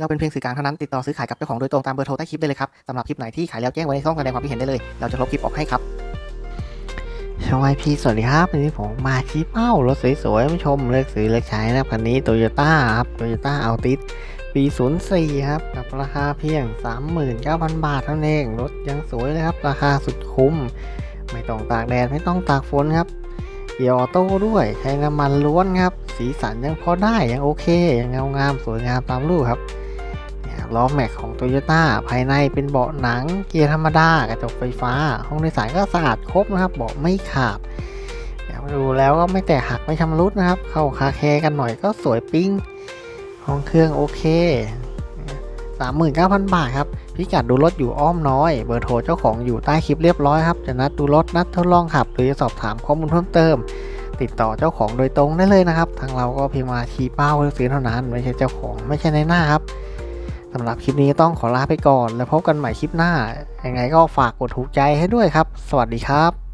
เราเป็นเพียงสื่อกลางเท่านั้นติดต่อซื้อขายกับเจ้าของโดยตรงตามเบอร์โทรใต้คลิปได้เลยครับสำหรับคลิปไหนที่ขายแล้วแจ้งไว้ในช่องแสดงความคิดเห็นได้เลย เราจะลบคลิปออกให้ครับช่องไอพีสวัสดีครับวันนี้ผมมาชี้เป้ารถสวยๆมาชมเลือกซื้อเลือกใช้นะครับคันนี้โตโยต้าครับโตโยต้าอัลติสปี04ครับกับราคาเพียง 39,000 บาทเท่านั้นเองรถยังสวยเลยครับ ราคาสุดคุ้ม ไม่ต้องตากแดดไม่ต้องตากฝนครับเกียร์ออโต้ด้วยใช้น้ำมันล้วนครับ สีสันยังพอได้ยังโอเคยังเงางามสวยงามตามรูปครับ ล้อแม็กของโตโยต้าภายในเป็นเบาะหนังเกียร์ธรรมดากระจกไฟฟ้า ห้องโดยสารก็สะอาดครบนะครับเบาะไม่ขาดดูแล้วก็ไม่แตกหักไม่ชำรุดนะครับ เข้าคาแคร์กันหน่อยก็สวยปิ้งห้องเครื่องโอเคสามหมื่นเก้าพันบาทครับ พิกัดดูรถอยู่อ้อมน้อย เบอร์โทรเจ้าของอยู่ใต้คลิปเรียบร้อยครับ จะนัดดูรถนัดทดลองขับ หรือจะสอบถามข้อมูลเพิ่มเติม ติดต่อเจ้าของโดยตรงได้เลยนะครับ ทางเราก็เพียงมาชี้เป้าเลือกซื้อเท่านั้น ไม่ใช่เจ้าของไม่ใช่ในหน้าครับ สำหรับคลิปนี้ต้องขอลาไปก่อน แล้วพบกันใหม่คลิปหน้า ยังไงก็ฝากกดถูกใจให้ด้วยครับ สวัสดีครับ